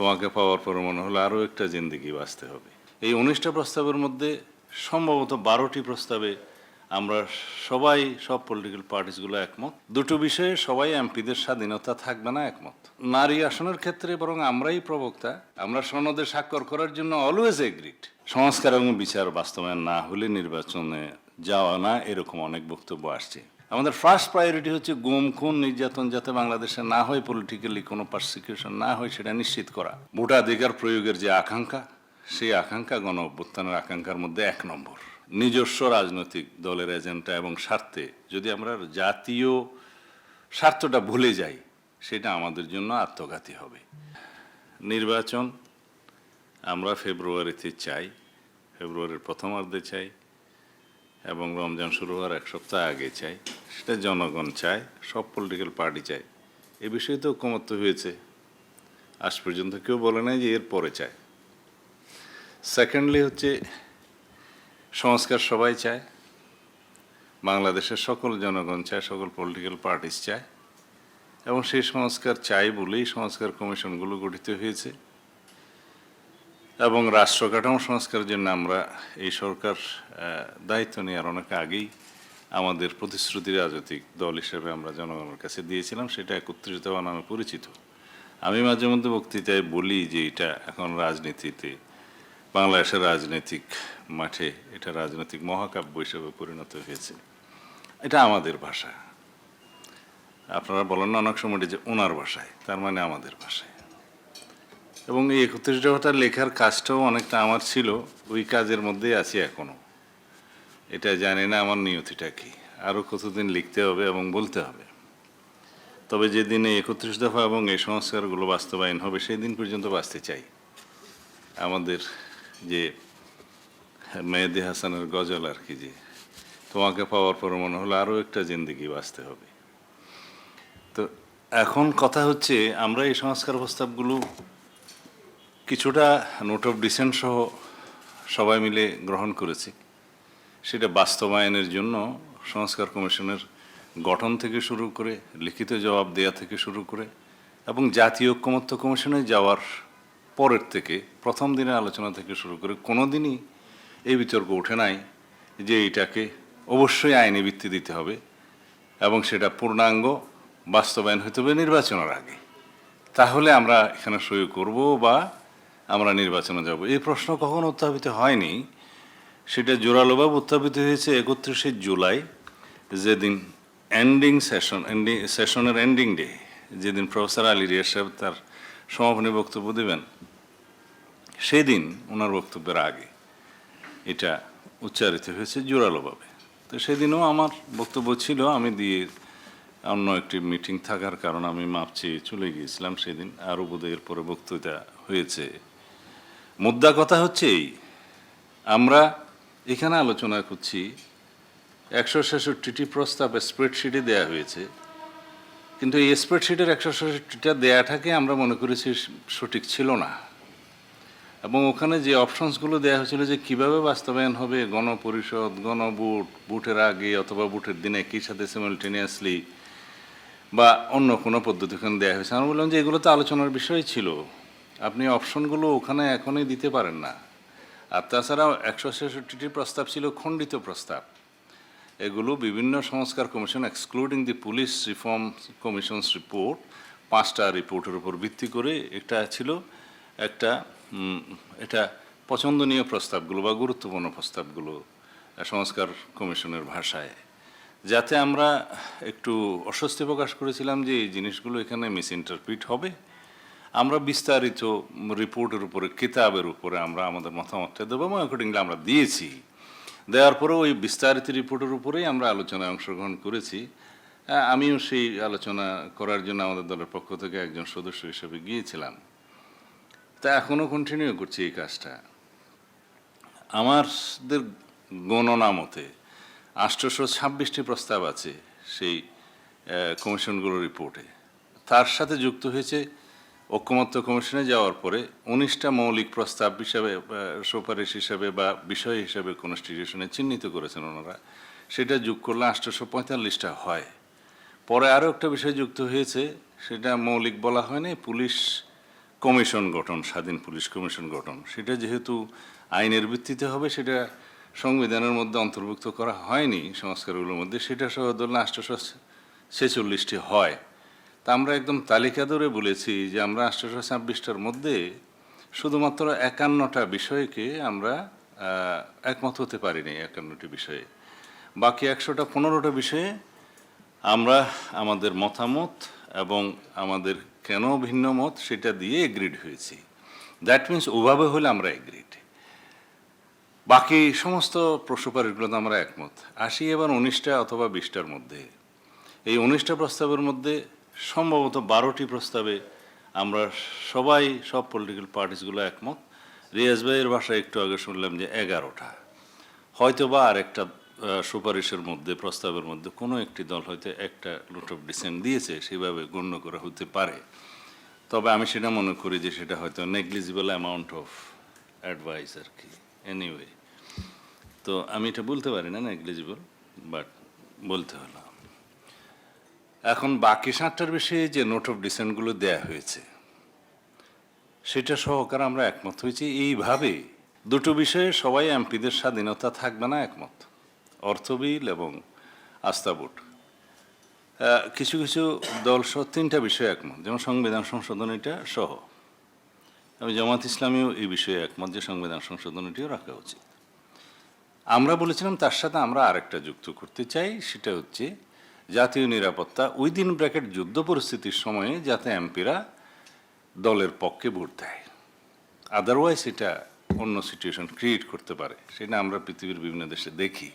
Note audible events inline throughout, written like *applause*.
তোমাকে পাওয়ার পরে মনে হলো আরও একটা জিন্দিগি বাঁচতে হবে। এই উনিশটা প্রস্তাবের মধ্যে সম্ভবত বারোটি প্রস্তাবে আমরা সবাই, সব পলিটিক্যাল পার্টিসগুলো একমত। দুটো বিষয়ে সবাই এমপিদের স্বাধীনতা থাকবে না একমত। নারী আসনের ক্ষেত্রে বরং আমরাই প্রবক্তা। আমরা সনদে স্বাক্ষর করার জন্য অলওয়েজ এগ্রিড সংস্কার এবং বিচার বাস্তবায়ন না হলে নির্বাচনে যাওয়া না, এরকম অনেক বক্তব্য আসছে। আমাদের ফার্স্ট প্রায়োরিটি হচ্ছে গুম, খুন, নির্যাতন যাতে বাংলাদেশে না হয় পলিটিক্যালি কোনো পারসিকিউশন না হয়, সেটা নিশ্চিত করা। ভোটাধিকার প্রয়োগের যে আকাঙ্ক্ষা, সেই আকাঙ্ক্ষা গণ অভ্যুত্থানের আকাঙ্ক্ষার মধ্যে এক নম্বর। নিজস্ব রাজনৈতিক দলের এজেন্ডা এবং স্বার্থে যদি আমরা জাতীয় স্বার্থটা ভুলে যাই, সেটা আমাদের জন্য আত্মঘাতী হবে। নির্বাচন আমরা ফেব্রুয়ারিতে চাই, ফেব্রুয়ারির প্রথমার্ধে চাই। এবং রমজান শুরু হওয়ার এক সপ্তাহ আগে চাই, সেটা জনগণ চায়, সব পলিটিক্যাল পার্টি চায়। এ বিষয়ে তো ঐকমত্য হয়েছে। আজ পর্যন্ত কেউ বলে নাই যে এর পরে চায়। সেকেন্ডলি হচ্ছে, সংস্কার সবাই চায়। বাংলাদেশের সকল জনগণ চায়, সকল পলিটিক্যাল পার্টিস চায়। এবং সেই সংস্কার চাই বলেই সংস্কার কমিশনগুলো গঠিত হয়েছে। এবং রাষ্ট্র কাঠামো সংস্কারের জন্য আমরা এই সরকার দায়িত্ব নেওয়ার অনেক আগেই আমাদের প্রতিশ্রুতি রাজনৈতিক দল হিসেবে আমরা জনগণের কাছে দিয়েছিলাম, সেটা একত্রিত হওয়া নামে পরিচিত। আমি মাঝে মধ্যে বক্তৃতায় বলি যে এটা এখন রাজনীতিতে, বাংলাদেশের রাজনৈতিক মাঠে এটা রাজনৈতিক মহাকাব্য হিসেবে পরিণত হয়েছে। এটা আমাদের ভাষা। আপনারা বলেন না অনেক সময় যে ওনার ভাষায়, তার মানে আমাদের ভাষায়। এবং এই একত্রিশ দফাটা লেখার কাজটাও অনেকটা আমার ছিল, ওই কাজের মধ্যেই আছি এখনও এটা জানি না আমার নিয়তিটা কি। আরও কতদিন লিখতে হবে এবং বলতে হবে। তবে যেদিন এই একত্রিশ দফা এবং এই সংস্কারগুলো বাস্তবায়ন হবে সেই দিন পর্যন্ত বাঁচতে চাই। আমাদের যে মেহেদি হাসানের গজল আর কি যে, তোমাকে পাওয়ার পর মনে হলো আরও একটা জিন্দিগি বাঁচতে হবে। তো এখন কথা হচ্ছে, আমরা এই সংস্কার প্রস্তাবগুলো কিছুটা নোট অফ ডিসেন্ট সহ সবাই মিলে গ্রহণ করেছি। সেটা বাস্তবায়নের জন্য সংস্কার কমিশনের গঠন থেকে শুরু করে, লিখিত জবাব দেয়া থেকে শুরু করে এবং জাতীয় ঐক্যমত্য কমিশনে যাওয়ার পরের থেকে, প্রথম দিনের আলোচনা থেকে শুরু করে কোনো দিনই এই বিতর্ক ওঠে নাই যে এটাকে অবশ্যই আইনি ভিত্তি দিতে হবে এবং সেটা পূর্ণাঙ্গ বাস্তবায়ন হতে হবে নির্বাচনের আগে। তাহলে আমরা এখানে সই করব বা আমরা নির্বাচনে যাব। এই প্রশ্ন কখনো উত্থাপিত হয়নি। সেটা জোরালোভাবে উত্থাপিত হয়েছে একত্রিশে জুলাই, যেদিন এন্ডিং সেশন এন্ডিং সেশনের এন্ডিং ডে যেদিন প্রফেসর আলী রিয়া সাহেব তার সমাপনী বক্তব্য দেবেন, সেদিন ওনার বক্তব্যের আগে এটা উচ্চারিত হয়েছে জোরালোভাবে তো সেদিনও আমার বক্তব্য ছিল, আমি দিয়ে অন্য একটি মিটিং থাকার কারণে আমি মাপ চেয়ে চলে গিয়েছিলাম, সেদিন আরও বোধহয় এর পরে বক্তৃতা হয়েছে। মুদ্রা কথা হচ্ছে এই। আমরা এখানে আলোচনা করছি একশো ছেষট্টিটি প্রস্তাব স্প্রেডশিটে দেওয়া হয়েছে। কিন্তু এই স্প্রেডশিটের একশো ছেষট্টিটা দেয়াটাকে আমরা মনে করেছি সঠিক ছিল না। এবং ওখানে যে অপশনসগুলো দেওয়া হয়েছিল যে কীভাবে বাস্তবায়ন হবে, গণপরিষদ, গণভোট, ভোটের আগে অথবা ভোটের দিনে একই সাথে সিমালটেনিয়াসলি বা অন্য কোনো পদ্ধতি ওখানে দেওয়া হয়েছে। আমরা বললাম যে এগুলো তো আলোচনার বিষয় ছিল। আপনি অপশনগুলো ওখানে এখনই দিতে পারেন না। আর তাছাড়াও একশো ছেষট্টিটি প্রস্তাব ছিল খণ্ডিত প্রস্তাব। এগুলো বিভিন্ন সংস্কার commission excluding the police reform commissions report পাঁচটা রিপোর্টের উপর ভিত্তি করে একটা ছিল, একটা এটা পছন্দনীয় প্রস্তাবগুলো বা গুরুত্বপূর্ণ প্রস্তাবগুলো সংস্কার কমিশনের ভাষায়। যাতে আমরা একটু অস্বস্তি প্রকাশ করেছিলাম যে এই জিনিসগুলো এখানে মিস ইন্টারপ্রিট হবে। আমরা বিস্তারিত রিপোর্টের উপরে, কিতাবের উপরে আমরা আমাদের মতামতটা দেবো এবং অ্যাকর্ডিংলি আমরা দিয়েছি। দেওয়ার পরেও ওই বিস্তারিত রিপোর্টের উপরেই আমরা আলোচনায় অংশগ্রহণ করেছি। আমিও সেই আলোচনা করার জন্য আমাদের দলের পক্ষ থেকে একজন সদস্য হিসেবে গিয়েছিলাম। তা এখনও কন্টিনিউ করছি এই কাজটা। আমাদের গণনা মতে আষ্টশো ছাব্বিশটি প্রস্তাব আছে সেই কমিশনগুলোর রিপোর্টে। তার সাথে যুক্ত হয়েছে ঐক্যমত্য কমিশনে যাওয়ার পরে উনিশটা মৌলিক প্রস্তাব হিসাবে সুপারিশ হিসাবে বা বিষয় হিসাবে কনস্টিটিউশনে চিহ্নিত করেছেন ওনারা। সেটা যোগ করলে আষ্টশো পঁয়তাল্লিশটা হয়। পরে আরও একটা বিষয় যুক্ত হয়েছে, সেটা মৌলিক বলা হয়নি পুলিশ কমিশন গঠন, স্বাধীন পুলিশ কমিশন গঠন। সেটা যেহেতু আইনের ভিত্তিতে হবে, সেটা সংবিধানের মধ্যে অন্তর্ভুক্ত করা হয়নি সংস্কারগুলোর মধ্যে, সেটা সহ ধরলে আষ্টশো ছেচল্লিশটি হয়। আমরা একদম তালিকা ধরে বলেছি যে আমরা আষ্টশো ছাব্বিশটার মধ্যে শুধুমাত্র একান্নটা বিষয়কে আমরা একমত হতে পারিনি একান্নটি বিষয়ে। বাকি একশোটা, পনেরোটা বিষয়ে আমরা আমাদের মতামত এবং আমাদের কেন ভিন্ন মত সেটা দিয়ে এগ্রিড হয়েছি। দ্যাট মিন্স ওভাবে হলে আমরা এগ্রিড বাকি সমস্ত প্রশ্নপারিগুলোতে আমরা একমত। আসি এবার উনিশটা অথবা বিশটার মধ্যে। এই উনিশটা প্রস্তাবের মধ্যে সম্ভবত বারোটি প্রস্তাবে আমরা সবাই, সব পলিটিক্যাল পার্টিসগুলো একমত। রিয়াজ ভাইয়ের ভাষায় একটু আগে শুনলাম যে এগারোটা। হয়তো বা আর একটা সুপারিশের মধ্যে, প্রস্তাবের মধ্যে কোনো একটি দল হয়তো একটা লুট অফ ডিসেন্ট দিয়েছে, সেভাবে গণ্য করা হতে পারে। তবে আমি সেটা মনে করি যে সেটা হয়তো নেগলিজিবল অ্যামাউন্ট অফ অ্যাডভাইস আর কি। এনিওয়ে তো আমি এটা বলতে পারি না নেগলিজিবল বাট বলতে হলো। এখন বাকি সাতটার বিষয়ে যে নোট অফ ডিসেন্টগুলো দেয়া হয়েছে, সেটা সহকারে আমরা একমত হয়েছি। এইভাবে দুটো বিষয়ে সবাই এমপিদের স্বাধীনতা থাকবে না একমত। অর্থবিল এবং আস্থা ভোট কিছু কিছু দল সহ তিনটা বিষয়ে একমত, যেমন সংবিধান সংশোধন এটা সহ। আমি জামাত ইসলামীও এই বিষয়ে একমত যে সংবিধান সংশোধনীটিও রাখা উচিত। আমরা বলেছিলাম তার সাথে আমরা আরেকটা যুক্ত করতে চাই, সেটা হচ্ছে জাতীয় নিরাপত্তা, উইদিন ব্র্যাকেট যুদ্ধ পরিস্থিতির সময়ে যাতে এমপিরা দলের পক্ষে ভোট দেয়। আদারওয়াইজ এটা অন্য সিচুয়েশন ক্রিয়েট করতে পারে। সেটা আমরা পৃথিবীর বিভিন্ন দেশে দেখি।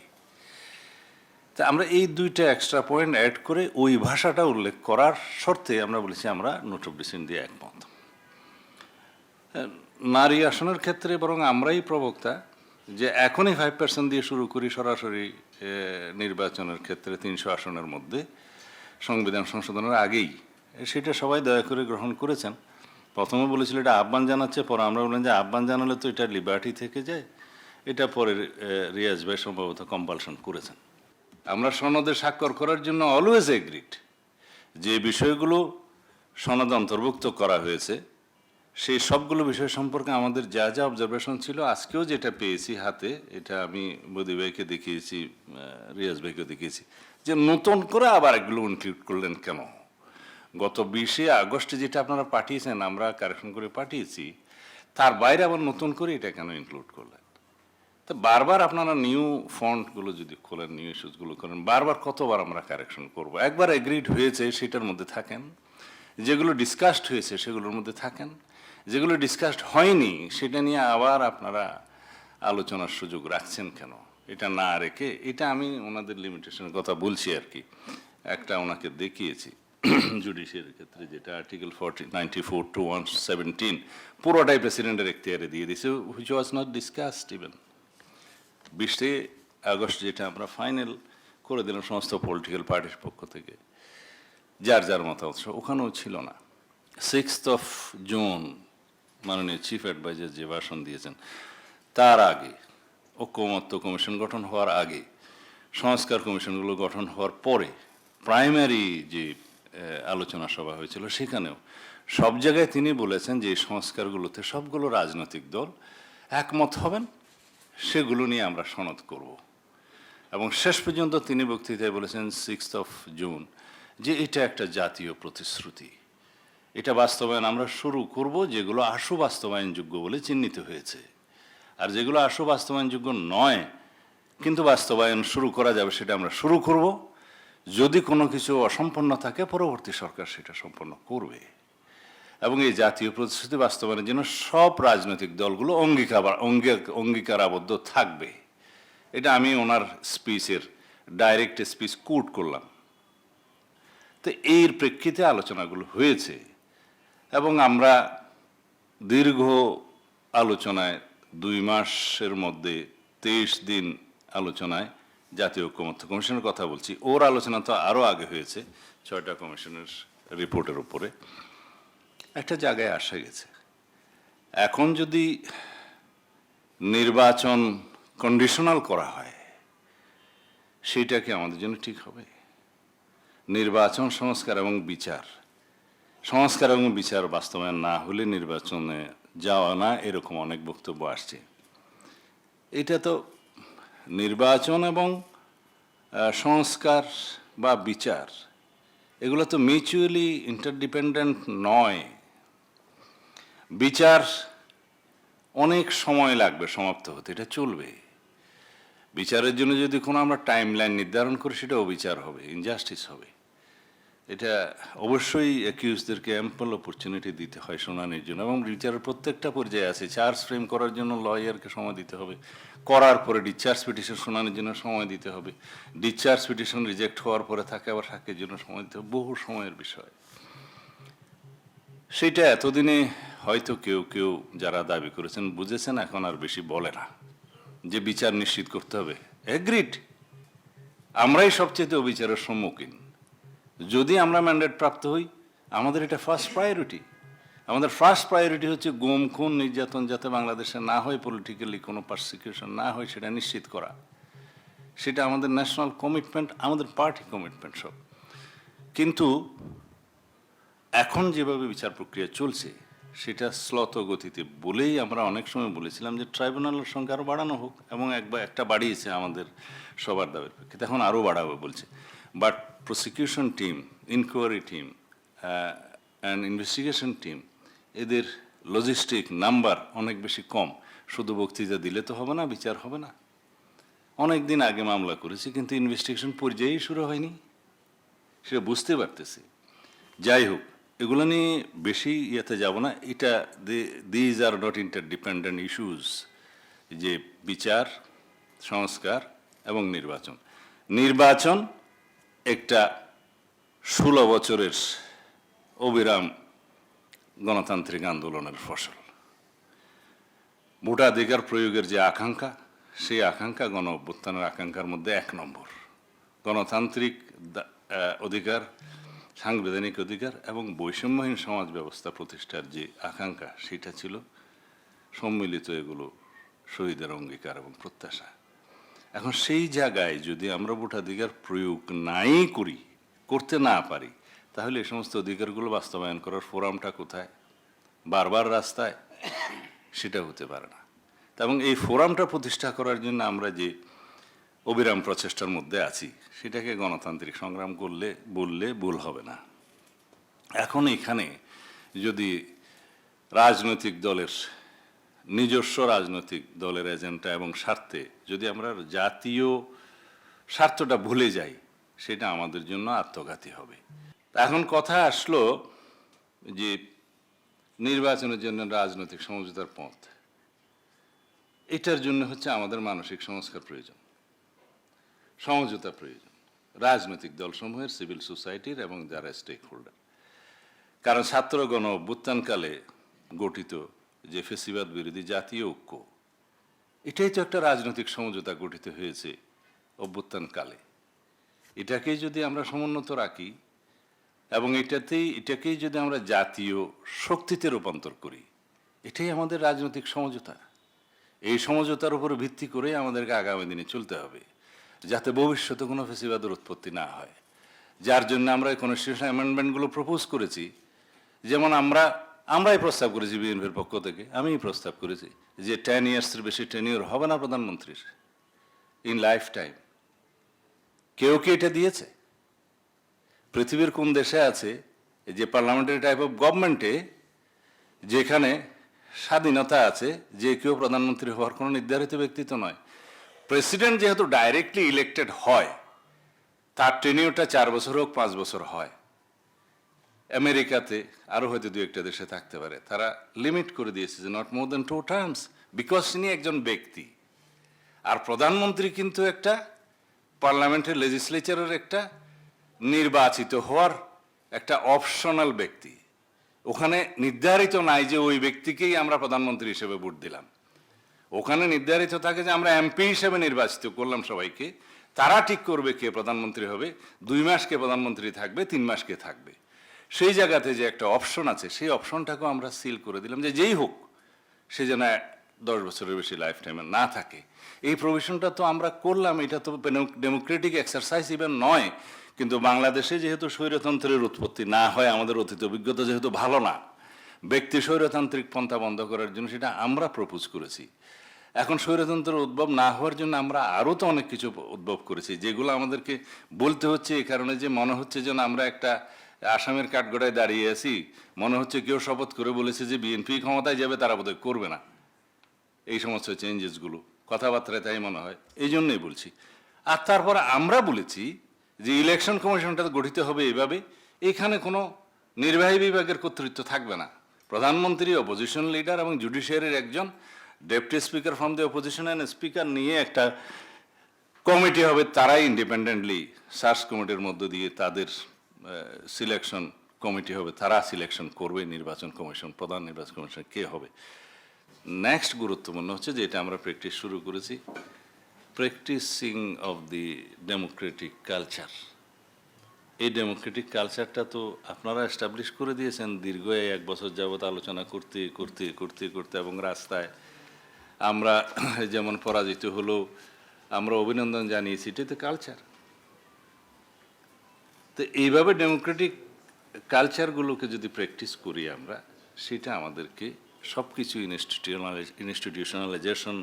তা আমরা এই দুইটা এক্সট্রা পয়েন্ট অ্যাড করে ওই ভাষাটা উল্লেখ করার শর্তে আমরা বলেছি আমরা নোট অফ ডিসেন্ট দিয়ে একমত। নারী আসনের ক্ষেত্রে বরং আমরাই প্রবক্তা যে এখনই ফাইভ পার্সেন্ট দিয়ে শুরু করি সরাসরি নির্বাচনের ক্ষেত্রে তিনশো আসনের মধ্যে সংবিধান সংশোধনের আগেই। সেটা সবাই দয়া করে গ্রহণ করেছেন। প্রথমে বলেছিল এটা আহ্বান জানাচ্ছে, পরে আমরা বললাম যে আহ্বান জানালে তো এটা লিবার্টি থেকে যায়। এটা পরে রিয়াজ ভাই সম্ভবত কম্পালশন করেছেন। আমরা সনদে স্বাক্ষর করার জন্য অলওয়েজ এগ্রিড যে বিষয়গুলো সনদ অন্তর্ভুক্ত করা হয়েছে। সেই সবগুলো বিষয় সম্পর্কে আমাদের যা যা অবজারভেশন ছিল, আজকেও যেটা পেয়েছি হাতে, এটা আমি মোদি ভাইকে দেখিয়েছি রিয়াজ ভাইকে দেখিয়েছি, যে নতুন করে আবার এগুলো ইনক্লুড করলেন কেন? গত বিশে আগস্টে যেটা আপনারা পাঠিয়েছেন, আমরা কারেকশন করে পাঠিয়েছি, তার বাইরে আবার নতুন করে এটা কেন ইনক্লুড করলেন? তো বারবার আপনারা নিউ ফন্টগুলো যদি খোলেন নিউ ইস্যুসগুলো করেন, বারবার কতবার আমরা কারেকশন করব? একবার এগ্রিড হয়েছে, সেটার মধ্যে থাকেন, যেগুলো ডিসকাসড হয়েছে, সেগুলোর মধ্যে থাকেন যেগুলো ডিসকাসড হয়নি, সেটা নিয়ে আবার আপনারা আলোচনার সুযোগ রাখছেন কেন? এটা না রেখে, এটা আমি ওনাদের লিমিটেশনের কথা বলছি আর কি। একটা ওনাকে দেখিয়েছি *clears throat* জুডিশিয়ারি ক্ষেত্রে, যেটা article forty ninety four two one seventeen পুরোটাই প্রেসিডেন্টের এখতিয়ারে দিয়ে দিয়েছে which was not discussed even বিশে আগস্ট যেটা আমরা ফাইনাল করে দিলাম সমস্ত পলিটিক্যাল পার্টির পক্ষ থেকে, যার যার মতামত, ওখানেও ছিল না। সিক্সথ অফ জুন মাননীয় চিফ অ্যাডভাইজার যে ভাষণ দিয়েছেন, তার আগে ঐক্যমত্য কমিশন গঠন হওয়ার আগে, সংস্কার কমিশনগুলো গঠন হওয়ার পরে প্রাইমারি যে আলোচনা সভা হয়েছিল সেখানেও সব জায়গায় তিনি বলেছেন যে এই সংস্কারগুলোতে সবগুলো রাজনৈতিক দল একমত হবেন, সেগুলো নিয়ে আমরা সনদ করব। এবং শেষ পর্যন্ত তিনি বক্তৃতায় বলেছেন সিক্সথ অফ জুন যে এটা একটা জাতীয় প্রতিশ্রুতি। এটা বাস্তবায়ন আমরা শুরু করব, যেগুলো আশু বাস্তবায়নযোগ্য বলে চিহ্নিত হয়েছে। আর যেগুলো আশু বাস্তবায়নযোগ্য নয়, কিন্তু বাস্তবায়ন শুরু করা যাবে সেটা আমরা শুরু করব। যদি কোনো কিছু অসম্পন্ন থাকে, পরবর্তী সরকার সেটা সম্পন্ন করবে। এবং এই জাতীয় প্রতিশ্রুতি বাস্তবায়নের জন্য সব রাজনৈতিক দলগুলো অঙ্গীকার অঙ্গী- অঙ্গীকার আবদ্ধ থাকবে। এটা আমি ওনার স্পিচের, ডাইরেক্ট স্পিচ কোট করলাম। তো এর প্রেক্ষিতে আলোচনাগুলো হয়েছে। এবং আমরা দীর্ঘ আলোচনায় দুই মাসের মধ্যে তেইশ দিন আলোচনায় জাতীয় ঐক্যমত্য কমিশনের কথা বলছি। ওর আলোচনা তো আরও আগে হয়েছে, ছয়টা কমিশনের রিপোর্টের উপরে। একটা জায়গায় আসা গেছে। এখন যদি নির্বাচন কন্ডিশনাল করা হয়, সেটা কি আমাদের জন্য ঠিক হবে? নির্বাচন সংস্কার এবং বিচার সংস্কার এবং বিচার বাস্তবায়ন না হলে নির্বাচনে যাওয়া না এরকম অনেক বক্তব্য আসছে। এটা তো নির্বাচন এবং সংস্কার বা বিচার, এগুলো তো মিউচুয়ালি ইন্টারডিপেন্ডেন্ট নয়। বিচার অনেক সময় লাগবে সমাপ্ত হতে, এটা চলবে। বিচারের জন্য যদি কোনো আমরা টাইম লাইন নির্ধারণ করি সেটা অবিচার হবে ইনজাস্টিস হবে। এটা অবশ্যই অ্যাকিউজদেরকে অ্যাম্পল অপরচুনিটি দিতে হয় শুনানির জন্য এবং বিচারের প্রত্যেকটা পর্যায়ে আছে। চার্জ ফ্রেম করার জন্য লয়ারকে সময় দিতে হবে। করার পরে ডিসচার্জ পিটিশন শুনানির জন্য সময় দিতে হবে। ডিসচার্জ পিটিশন রিজেক্ট হওয়ার পরে থাকে আবার সাক্ষীর জন্য সময় দিতে হবে। বহু সময়ের বিষয়। সেটা এতদিনে হয়তো কেউ কেউ যারা দাবি করেছেন বুঝেছেন, এখন আর বেশি বলে না। যে বিচার নিশ্চিত করতে হবে। এগ্রিড আমরাই সবচেয়ে অবিচারের সম্মুখীন। যদি আমরা ম্যান্ডেট প্রাপ্ত হই, আমাদের এটা ফার্স্ট প্রায়োরিটি আমাদের ফার্স্ট প্রায়োরিটি হচ্ছে গুম, খুন, নির্যাতন যাতে বাংলাদেশে না হয় পলিটিক্যালি কোনো পারসিকিউশন না হয়, সেটা নিশ্চিত করা। সেটা আমাদের ন্যাশনাল কমিটমেন্ট আমাদের পার্টি কমিটমেন্ট সব। কিন্তু এখন যেভাবে বিচার প্রক্রিয়া চলছে, সেটা শ্লত গতিতে বলেই আমরা অনেক সময় বলেছিলাম যে ট্রাইব্যুনালের সংখ্যা আরও বাড়ানো হোক এবং একবার একটা বাড়িয়েছে আমাদের সবার দাবির পক্ষে এখন আরও বাড়াবে বলছে। But prosecution team inquiry team and investigation team এদের লজিস্টিক নাম্বার অনেক বেশি কম। শুধু বক্তৃতা দিলে তো হবে না, বিচার হবে না। অনেক দিন আগে মামলা করেছি, কিন্তু ইনভেস্টিগেশন পর্যায়েই শুরু হয়নি। সেটা বুঝতে পারতেছি। যাই হোক, এগুলো নিয়ে বেশি ইয়েতে যাব না। এটা these are not interdependent issues যে বিচার, সংস্কার এবং নির্বাচন। নির্বাচন একটা ষোলো বছরের অবিরাম গণতান্ত্রিক আন্দোলনের ফসল। ভোটাধিকার প্রয়োগের যে আকাঙ্ক্ষা, সেই আকাঙ্ক্ষা গণ অভ্যুত্থানের আকাঙ্ক্ষার মধ্যে এক নম্বর। গণতান্ত্রিক অধিকার, সাংবিধানিক অধিকার এবং বৈষম্যহীন সমাজ ব্যবস্থা প্রতিষ্ঠার যে আকাঙ্ক্ষা, সেটা ছিল সম্মিলিত এগুলো শহীদের অঙ্গীকার এবং প্রত্যাশা। এখন সেই জায়গায় যদি আমরা ভোটাধিকার প্রয়োগ নাই করি, করতে না পারি, তাহলে এই সমস্ত অধিকারগুলো বাস্তবায়ন করার ফোরামটা কোথায়? বারবার রাস্তায়? সেটা হতে পারে না। এবং এই ফোরামটা প্রতিষ্ঠা করার জন্য আমরা যে অবিরাম প্রচেষ্টার মধ্যে আছি, সেটাকে গণতান্ত্রিক সংগ্রাম করলে, বললে ভুল হবে না। এখন এখানে যদি রাজনৈতিক দলের নিজস্ব রাজনৈতিক দলের এজেন্ডা এবং স্বার্থে যদি আমরা জাতীয় স্বার্থটা ভুলে যাই, সেটা আমাদের জন্য আত্মঘাতী হবে। এখন কথা আসলো যে নির্বাচনের জন্য রাজনৈতিক সমঝোতার পথ। এটার জন্য হচ্ছে আমাদের মানসিক সংস্কার প্রয়োজন, সমঝোতা প্রয়োজন, রাজনৈতিক দলসমূহের সিভিল সোসাইটির এবং যারা স্টেক হোল্ডার কারণ ছাত্র গণ অভ্যুত্থানকালে গঠিত যে ফেসিবাদ বিরোধী জাতীয় ঐক্য। এটাই তো একটা রাজনৈতিক সমঝোতা গঠিত হয়েছে অভ্যুত্থানকালে। এটাকেই যদি আমরা সমুন্নত রাখি এবং এটাতেই এটাকেই যদি আমরা জাতীয় শক্তিতে রূপান্তর করি, এটাই আমাদের রাজনৈতিক সমঝোতা। এই সমঝোতার উপর ভিত্তি করে আমাদেরকে আগামী দিনে চলতে হবে, যাতে ভবিষ্যতে কোনো ফেসিবাদের উৎপত্তি না হয়। যার জন্য আমরা কনস্টিটিউশন অ্যামেন্ডমেন্টগুলো প্রপোজ করেছি। যেমন আমরা আমরাই প্রস্তাব করেছি বিএনপির পক্ষ থেকে, আমিই প্রস্তাব করেছি যে টেন ইয়ার্সের বেশি টেনিওর হবে না প্রধানমন্ত্রীর ইন লাইফ টাইম কেউ কি এটা দিয়েছে? পৃথিবীর কোন দেশে আছে যে পার্লামেন্টারি টাইপ অফ গভর্নমেন্টে যেখানে স্বাধীনতা আছে, যে কেউ প্রধানমন্ত্রী হওয়ার কোনো নির্ধারিত ব্যক্তিত্ব নয়। প্রেসিডেন্ট যেহেতু ডাইরেক্টলি ইলেক্টেড হয়, তার টেনিওরটা চার বছর হোক, পাঁচ বছর হয়। আমেরিকাতে আরও হয়তো দু একটা দেশে থাকতে পারে। তারা লিমিট করে দিয়েছে যে not more than two terms because তিনি একজন ব্যক্তি। আর প্রধানমন্ত্রী কিন্তু একটা পার্লামেন্টের লেজিসলেচারের একটা নির্বাচিত হওয়ার একটা অপশনাল ব্যক্তি। ওখানে নির্ধারিত নাই যে ওই ব্যক্তিকেই আমরা প্রধানমন্ত্রী হিসেবে ভোট দিলাম। ওখানে নির্ধারিত থাকে যে আমরা এমপি হিসেবে নির্বাচিত করলাম সবাইকে। তারা ঠিক করবে কে প্রধানমন্ত্রী হবে, দুই মাস কে প্রধানমন্ত্রী থাকবে, তিন মাস কে থাকবে। সেই জায়গাতে যে একটা অপশন আছে, সেই অপশনটাকেও আমরা সিল করে দিলাম যে যেই হোক, সে যেন দশ বছরের বেশি লাইফ টাইমে না থাকে। এই প্রভিশনটা তো আমরা করলাম, এটা তো ডেমোক্রেটিক এক্সারসাইজ ইভেন নয়, কিন্তু বাংলাদেশে যেহেতু স্বৈরতন্ত্রের উৎপত্তি না হয়, আমাদের অতীত অভিজ্ঞতা যেহেতু ভালো না, ব্যক্তি স্বৈরতান্ত্রিক পন্থা বন্ধ করার জন্য সেটা আমরা প্রপোজ করেছি। এখন স্বৈরতন্ত্রের উদ্ভব না হওয়ার জন্য আমরা আরও তো অনেক কিছু উদ্ভব করেছি, যেগুলো আমাদেরকে বলতে হচ্ছে এই কারণে যে মনে হচ্ছে যেন আমরা একটা আসামের কাঠগড়ায় দাঁড়িয়ে আছি, মনে হচ্ছে কেউ শপথ করে বলেছে যে বিএনপি ক্ষমতায় যাবে, তারা বোধহয় করবে না। এই সমস্ত চেঞ্জেসগুলো কথাবার্তায় তাই মনে হয়, এই জন্যই বলছি। আর তারপর আমরা বলেছি যে ইলেকশন কমিশনটা গঠিত হবে এভাবে, এখানে কোনো নির্বাহী বিভাগের কর্তৃত্ব থাকবে না। প্রধানমন্ত্রী অপোজিশন লিডার এবং জুডিশিয়ারির একজন deputy speaker from the opposition and speaker নিয়ে একটা কমিটি হবে, তারাই ইন্ডিপেন্ডেন্টলি সার্চ কমিটির মধ্য দিয়ে তাদের সিলেকশন কমিটি হবে, তারা সিলেকশন করবে, নির্বাচন কমিশন, প্রধান নির্বাচন কমিশন কে হবে? নেক্সট গুরুত্বপূর্ণ হচ্ছে যে এটা আমরা প্র্যাকটিস শুরু করেছি practising of the democratic culture এই ডেমোক্রেটিক কালচারটা তো আপনারা এস্টাবলিশ করে দিয়েছেন দীর্ঘ এক বছর যাবত আলোচনা করতে করতে করতে করতে এবং রাস্তায় আমরা, যেমন পরাজিত হলো, আমরা অভিনন্দন জানিয়েছি, এটাই তো কালচার তো এইভাবে ডেমোক্রেটিক কালচারগুলোকে যদি প্র্যাকটিস করি আমরা, সেটা আমাদেরকে সব কিছু institutional institutionalisation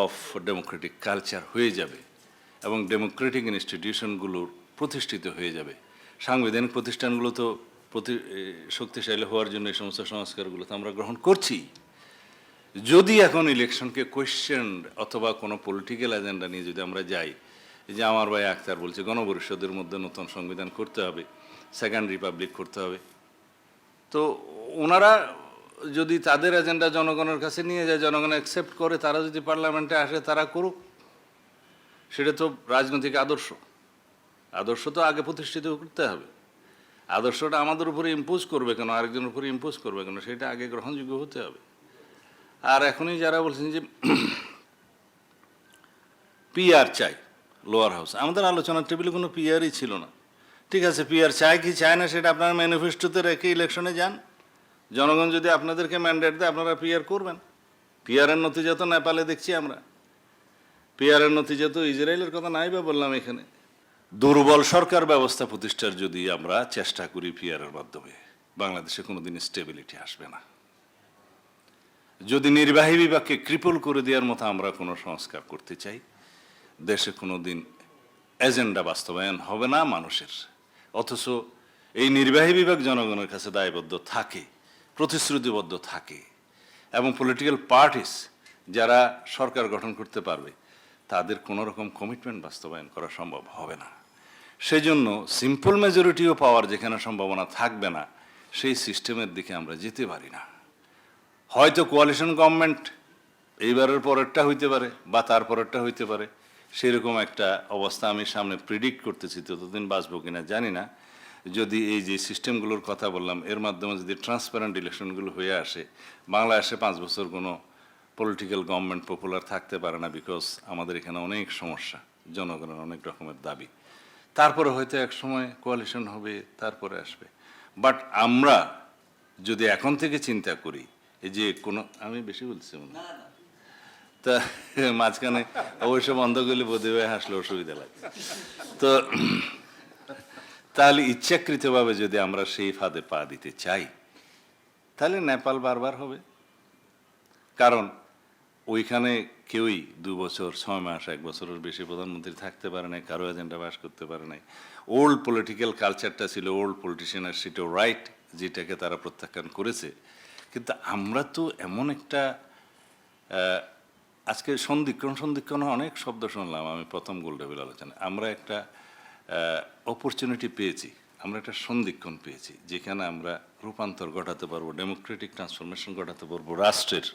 of democratic culture হয়ে যাবে এবং ডেমোক্রেটিক ইনস্টিটিউশনগুলোর প্রতিষ্ঠিত হয়ে যাবে। সাংবিধানিক প্রতিষ্ঠানগুলো তো প্রতি শক্তিশালী হওয়ার জন্য এই সমস্ত সংস্কারগুলো তো আমরা গ্রহণ করছি। যদি এখন ইলেকশনকে কোয়েশ্চেন অথবা কোনো পলিটিক্যাল এজেন্ডা নিয়ে যদি আমরা যাই যে আমার ভাই আক্তার বলছে, গণপরিষদের মধ্যে নতুন সংবিধান করতে হবে সেকেন্ড রিপাবলিক করতে হবে। তো ওনারা যদি তাদের এজেন্ডা জনগণের কাছে নিয়ে যায়, জনগণ অ্যাকসেপ্ট করে, তারা যদি পার্লামেন্টে আসে, তারা করুক। সেটা তো রাজনৈতিক আদর্শ। আদর্শ তো আগে প্রতিষ্ঠিত করতে হবে। আদর্শটা আমাদের উপরে ইম্পোজ করবে কেন? আরেকজনের উপরে ইম্পোজ করবে কেন? সেটা আগে গ্রহণযোগ্য হতে হবে। আর এখনই যারা বলছেন যে *clears throat* পিআর চাই লোয়ার হাউস আমাদের আলোচনার টেবিলে কোনো পিআরই ছিল না। ঠিক আছে পিআর চায় কি চায় না সেটা আপনারা ম্যানিফেস্টোতে রেখে ইলেকশনে যান। জনগণ যদি আপনাদেরকে ম্যান্ডেট দেয়, আপনারা পিআর করবেন। পিআরের নতিজা তো নেপালে দেখছি আমরা। পিআরের নতিজা তো ইসরায়েলের কথা নাই বা বললাম এখানে। দুর্বল সরকার ব্যবস্থা প্রতিষ্ঠার যদি আমরা চেষ্টা করি পিআরের মাধ্যমে, বাংলাদেশে কোনোদিন স্টেবিলিটি আসবে না। যদি নির্বাহী বিভাগকে ক্রিপল করে দেওয়ার মতো আমরা কোনো সংস্কার করতে চাই দেশে কোনো দিন এজেন্ডা বাস্তবায়ন হবে না মানুষের। অথচ এই নির্বাহী বিভাগ জনগণের কাছে দায়বদ্ধ থাকে, প্রতিশ্রুতিবদ্ধ থাকে এবং পলিটিক্যাল পার্টিস যারা সরকার গঠন করতে পারবে, তাদের কোনো রকম কমিটমেন্ট বাস্তবায়ন করা সম্ভব হবে না। সেজন্য সিম্পল মেজরিটিও পাওয়ার যেখানে সম্ভাবনা থাকবে না, সেই সিস্টেমের দিকে আমরা যেতে পারি না। হয়তো কোয়ালিশন গভর্নমেন্ট এইবারের পরেরটা হইতে পারে বা তার পরেরটা হইতে পারে সেরকম একটা অবস্থা আমি সামনে প্রিডিক্ট করতেছি, ততদিন বাঁচবো কিনা জানি না। যদি এই যে সিস্টেমগুলোর কথা বললাম, এর মাধ্যমে যদি ট্রান্সপারেন্ট ইলেকশনগুলো হয়ে আসে বাংলাদেশে পাঁচ বছর কোনো পলিটিক্যাল গভর্নমেন্ট পপুলার থাকতে পারে না বিকজ আমাদের এখানে অনেক সমস্যা, জনগণের অনেক রকমের দাবি। তারপরে হয়তো এক সময় কোয়ালিশন হবে, তারপরে আসবে। বাট আমরা যদি এখন থেকে চিন্তা করি, এই যে কোনো, আমি বেশি বলছি মনে হয়। তা মাঝখানে অবশ্য বন্ধ করলে বোধ হয়ে হাসলে অসুবিধা লাগে। তো তাহলে ইচ্ছাকৃতভাবে যদি আমরা সেই ফাঁদে পা দিতে চাই, তাহলে নেপাল বারবার হবে। কারণ ওইখানে কেউই দু বছর, ছয় মাস, এক বছরের বেশি প্রধানমন্ত্রী থাকতে পারে নাই, কারও এজেন্ডা বাস করতে পারে নাই। ওল্ড পলিটিক্যাল কালচারটা ছিল ওল্ড পলিটিশিয়ানের সেটাও রাইট যেটাকে তারা প্রত্যাখ্যান করেছে। কিন্তু আমরা তো এমন একটা আজকে সন্ধিক্ষণ সন্ধিক্ষণ অনেক শব্দ শুনলাম আমি প্রথম গোল টেবিল আলোচনায়। আমরা একটা অপরচুনিটি পেয়েছি, আমরা একটা সন্ধিক্ষণ পেয়েছি, যেখানে আমরা রূপান্তর ঘটাতে পারব ডেমোক্রেটিক ট্রান্সফরমেশন ঘটাতে পারব রাষ্ট্রের।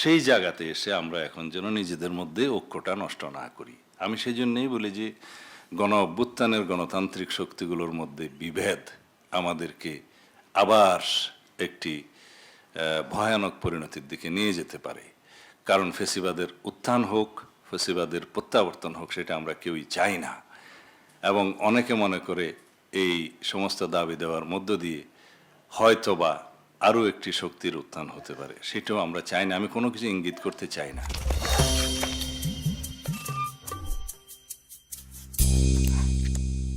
সেই জায়গাতে এসে আমরা এখন যেন নিজেদের মধ্যে ঐক্যটা নষ্ট না করি। আমি সেই জন্যই বলি যে, গণ অভ্যুত্থানের গণতান্ত্রিক শক্তিগুলোর মধ্যে বিভেদ আমাদেরকে আবার একটি ভয়ানক পরিণতির দিকে নিয়ে যেতে পারে। কারণ ফেসিবাদের উত্থান হোক, ফেসিবাদের প্রত্যাবর্তন হোক, সেটা আমরা কেউই চাই না। এবং অনেকে মনে করে এই সমস্ত দাবি দেওয়ার মধ্য দিয়ে হয়তো বা আরও একটি শক্তির উত্থান হতে পারে, সেটাও আমরা চাই না। আমি কোনো কিছু ইঙ্গিত করতে চাই না।